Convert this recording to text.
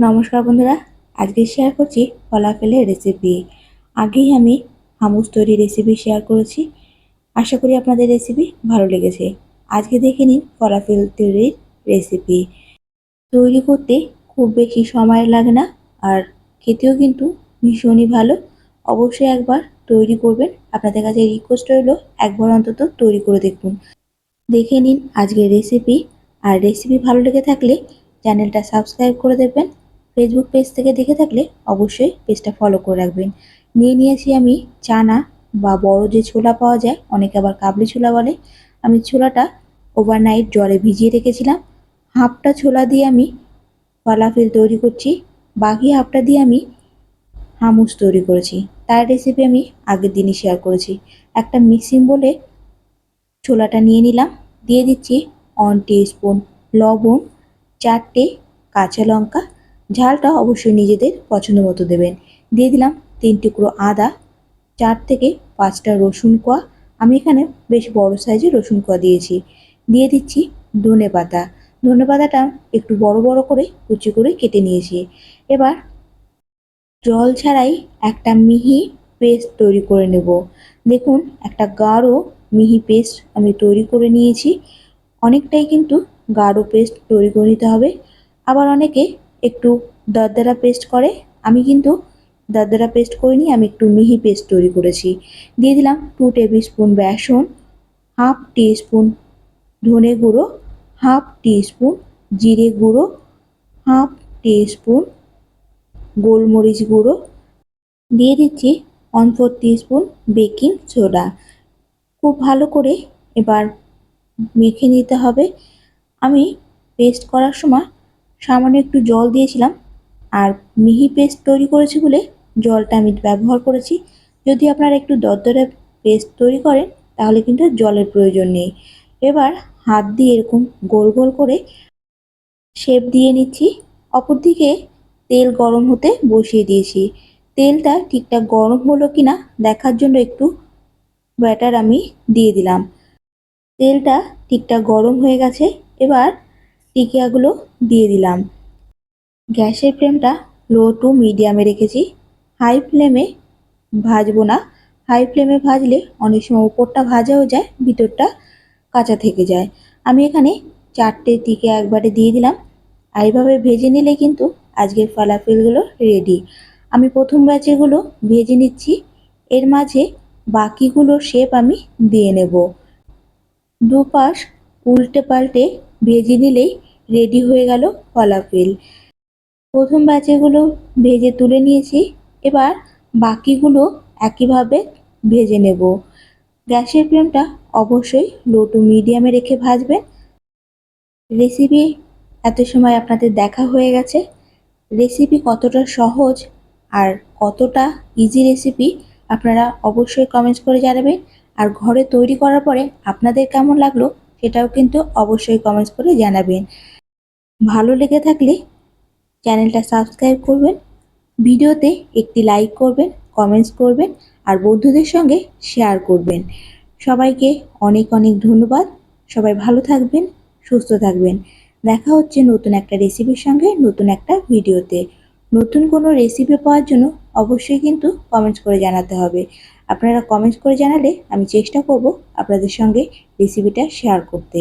নমস্কার বন্ধুরা, আজকে শেয়ার করছি ফলাফেলের রেসিপি আগেই আমি হামুস তৈরি রেসিপি শেয়ার করেছি। আশা করি আপনাদের রেসিপি ভালো লেগেছে। আজকে দেখে নিন ফলাফেল তৈরির রেসিপি তৈরি করতে খুব বেশি সময় লাগে না আর খেতেও কিন্তু ভীষণই ভালো। অবশ্যই একবার তৈরি করবেন। আপনাদের কাছে রিকোয়েস্ট রইল, একবার অন্তত তৈরি করে দেখুন। দেখে নিন আজকের রেসিপি আর রেসিপি ভালো লেগে থাকলে চ্যানেলটা সাবস্ক্রাইব করে দেবেন। ফেসবুক পেজ থেকে দেখে থাকলে অবশ্যই পেজটা ফলো করে রাখবেন। নিয়ে নিয়েছি আমি চানা বা বড় যে ছোলা পাওয়া যায়, অনেকে আবার কাবলি ছোলা বলে। আমি ছোলাটা ওভারনাইট জলে ভিজিয়ে রেখেছিলাম। হাফটা ছোলা দিয়ে আমি ফলাফেল তৈরি করছি। বাকি হাফটা দিয়ে আমি হামুস তৈরি করেছি। তার রেসিপি আমি আগের দিনই শেয়ার করেছি। একটা মিক্সিং বলে ছোলাটা নিয়ে নিলাম। দিয়ে দিচ্ছি ওয়ান স্পুন লবণ, চারটে কাঁচা লঙ্কা ঝালটা অবশ্যই নিজেদের পছন্দ মতো দেবেন। দিয়ে দিলাম তিন টুকরো আদা, চার থেকে পাঁচটা রসুন কোয়া। আমি এখানে বেশ বড় সাইজের রসুন কোয়া দিয়েছি। দিয়ে দিচ্ছি ধনে পাতা। ধনে পাতাটা একটু বড় বড় করে কুচি করে কেটে নিয়েছি। এবার জল ছাড়াই একটা মিহি পেস্ট তৈরি করে নেব। দেখুন, একটা গাঢ় মিহি পেস্ট আমি তৈরি করে নিয়েছি। অনেকটাই কিন্তু গাঢ় পেস্ট তৈরি করে নিতে হবে। আবার অনেকে একটু দরদরা পেস্ট করে। আমি কিন্তু দরদরা পেস্ট করিনি, আমি একটু মিহি পেস্ট তৈরি করেছি। দিয়ে দিলাম টু টেবিল স্পুন বেসন হাফ টি স্পুন ধনে গুঁড়ো হাফ টি স্পুন জিরে গুঁড়ো হাফ টি স্পুন গোলমরিচ গুঁড়ো। দিয়ে দিচ্ছি one four spoon baking soda খুব ভালো করে এবার মেখে নিতে হবে। আমি পেস্ট করার সময় সামান্য একটু জল দিয়েছিলাম। আর মিহি পেস্ট তৈরি করেছি বলে জলটা আমি ব্যবহার করেছি। যদি আপনারা একটু দরদরে পেস্ট তৈরি করেন, তাহলে কিন্তু জলের প্রয়োজন নেই। এবার হাত দিয়ে এরকম গোল গোল করে শেপ দিয়ে নিচ্ছি। অপরদিকে তেল গরম হতে বসিয়ে দিয়েছি। তেলটা ঠিকঠাক গরম হলো কি না দেখার জন্য একটু ব্যাটার আমি দিয়ে দিলাম। তেলটা ঠিকঠাক গরম হয়ে গেছে। এবার টিকিয়াগুলো দিয়ে দিলাম। গ্যাসের ফ্লেমটা লো টু মিডিয়ামে রেখেছি। হাই ফ্লেমে ভাজবো না। হাই ফ্লেমে ভাজলে অনেক সময় উপরটা ভাজাও যায়, ভিতরটা কাঁচা থেকে যায়। আমি এখানে চারটে টিকে একবারে দিয়ে দিলাম। আর এইভাবে ভেজে নিলে কিন্তু আজকের ফালাফেলগুলো রেডি আমি প্রথম ব্যাচেগুলো ভেজে নিচ্ছি। এর মাঝে বাকিগুলো শেপ আমি দিয়ে নেব। দুপাশ উল্টে পাল্টে ভেজে নিলেই রেডি হয়ে গেল ফলাফেল। প্রথম ব্যাচেগুলো ভেজে তুলে নিয়েছি, এবার বাকিগুলো একইভাবে ভেজে নেব। গ্যাসের ফ্লেমটা অবশ্যই লো টু মিডিয়ামে রেখে ভাজবেন রেসিপি এত সময় আপনাদের দেখা হয়ে গেছে। রেসিপি কতটা সহজ আর কতটা ইজি রেসিপি আপনারা অবশ্যই কমেন্টস করে জানাবেন। আর ঘরে তৈরি করার পরে আপনাদের কেমন লাগল সেটাও কিন্তু অবশ্যই কমেন্টস করে জানাবেন। ভালো লেগে থাকলে চ্যানেলটা সাবস্ক্রাইব করবেন, ভিডিওতে একটি লাইক করবেন কমেন্টস করবেন আর বন্ধুদের সঙ্গে শেয়ার করবেন। সবাইকে অনেক অনেক ধন্যবাদ। সবাই ভালো থাকবেন, সুস্থ থাকবেন। দেখা হচ্ছে নতুন একটা রেসিপির সঙ্গে নতুন একটা ভিডিওতে। নতুন কোনো রেসিপি পাওয়ার জন্য অবশ্যই কিন্তু কমেন্টস করে জানাতে হবে। আপনারা কমেন্টস করে জানালে আমি চেষ্টা করব আপনাদের সঙ্গে রেসিপিটা শেয়ার করতে।